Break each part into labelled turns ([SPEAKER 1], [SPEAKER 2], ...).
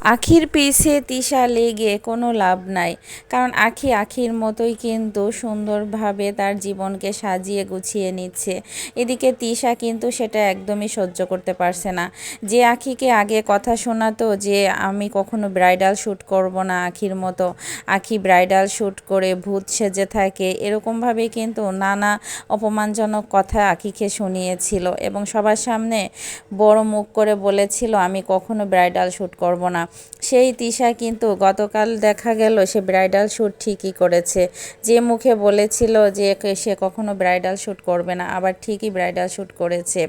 [SPEAKER 1] আখির পিছে তিশা লেগে কোনো লাভ নাই। কারণ আখি আখির মতোই কিন্তু সুন্দরভাবে তার জীবনকে সাজিয়ে গুছিয়ে নিচ্ছে। এদিকে তিশা কিন্তু সেটা একদমই সহ্য করতে পারছে না। যে আখিকে আগে কথা শোনাতো যে, আমি কখনো ব্রাইডাল শ্যুট করব না আখির মতো। আখি ব্রাইডাল শ্যুট করে ভূত সেজে থাকে। এরকমভাবে কিন্তু নানা অপমানজনক কথা আখিকে শুনিয়েছিল এবং সবার সামনে বড় মুখ করে বলেছিল, আমি কখনো ব্রাইডাল শ্যুট করব না। সেই তিশা কিন্তু গতকাল দেখা গেল সে ব্রাইডাল শ্যুট ঠিকই করেছে। যে মুখে বলেছিল যে সে কখনো ব্রাইডাল শ্যুট করবে না, আবার ঠিকই ব্রাইডাল শ্যুট করেছে।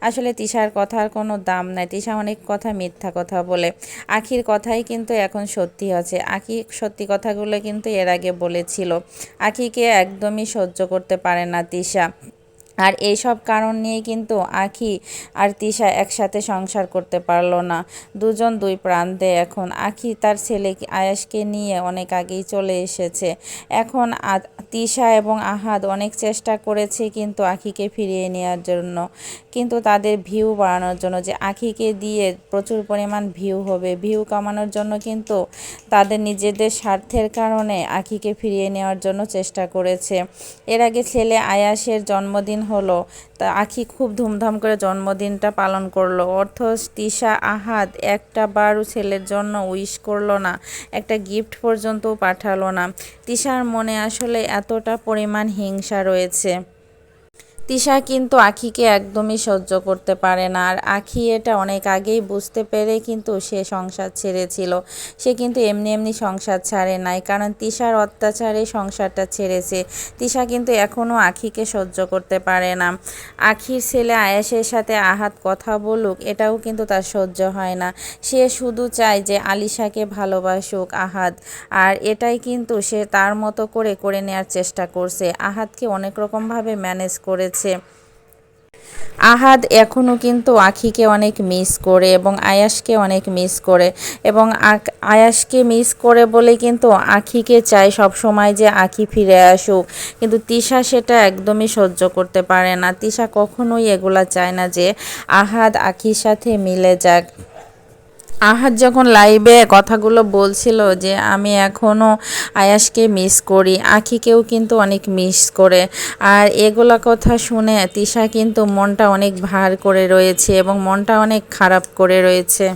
[SPEAKER 1] আসলে তিশার কথার কোনো দাম নাই। তিশা অনেক কথা মিথ্যা কথা বলে। আখির কথাই কিন্তু এখন সত্যি আছে। আখি সত্যি কথাগুলো কিন্তু এর আগে বলেছিল। আখিকে একদমই সহ্য করতে পারে না তিশা। আর এইসব কারণ নিয়ে কিন্তু আখি আর তিশা একসাথে সংসার করতে পারল না। দুজন দুই প্রান্তে এখন। আখি তার ছেলে আয়াসকে নিয়ে অনেক আগেই চলে এসেছে। এখন তিশা এবং আহাদ অনেক চেষ্টা করেছে কিন্তু আখিকে ফিরিয়ে নেওয়ার জন্য। কিন্তু তাদের ভিউ বাড়ানোর জন্য যে আখিকে দিয়ে প্রচুর পরিমাণ ভিউ হবে, ভিউ কামানোর জন্য কিন্তু তাদের নিজেদের স্বার্থের কারণে আখিকে ফিরিয়ে নেওয়ার জন্য চেষ্টা করেছে। এর আগে ছেলে আয়াসের জন্মদিন হলো। তা আখি খুব ধুমধাম করে জন্মদিনটা পালন করল। অর্থ, তিশা, আহাদ, একটা বারও ছেলের জন্য উইশ করল না। একটা গিফট পর্যন্ত পাঠালো না। তিশার মনে আসলে এতটা পরিমাণ হিংসা রয়েছে। তিশা কিন্তু আখিকে একদমই সহ্য করতে পারে না। আর আখি এটা অনেক আগেই বুঝতে পেরে কিন্তু সে সংসার ছেড়েছিল। সে কিন্তু এমনি এমনি সংসার ছাড়ে নাই, কারণ তিশার অত্যাচারে সংসারটা ছেড়েছে। তিশা কিন্তু এখনও আখিকে সহ্য করতে পারে না। আখির ছেলে আয়েসের সাথে আহাত কথা বলুক, এটাও কিন্তু তার সহ্য হয় না। সে শুধু চায় যে আলিশাকে ভালোবাসুক, আহাত। আর এটাই কিন্তু সে তার মতো করে করে নেওয়ার চেষ্টা করছে। আহাতকে অনেক রকমভাবে ম্যানেজ করেছে। হচ্ছে আহাদ এখনও কিন্তু আখিকে অনেক মিস করে এবং আয়াসকে অনেক মিস করে এবং আয়াসকে মিস করে বলে কিন্তু আখিকে চায় সব সময় যে আখি ফিরে আসুক। কিন্তু তিশা সেটা একদমই সহ্য করতে পারে না। তিশা কখনোই এগুলা চায় না যে আহাদ আখির সাথে মিলে যাক। আহাদ যখন লাইভে কথাগুলো বলছিল যে আমি এখনও আয়াসকে মিস করি, আখিকেও কিন্তু অনেক মিস করে। আর এগুলো কথা শুনে তিশা কিন্তু মনটা অনেক ভার করে রয়েছে এবং মনটা অনেক খারাপ করে রয়েছে।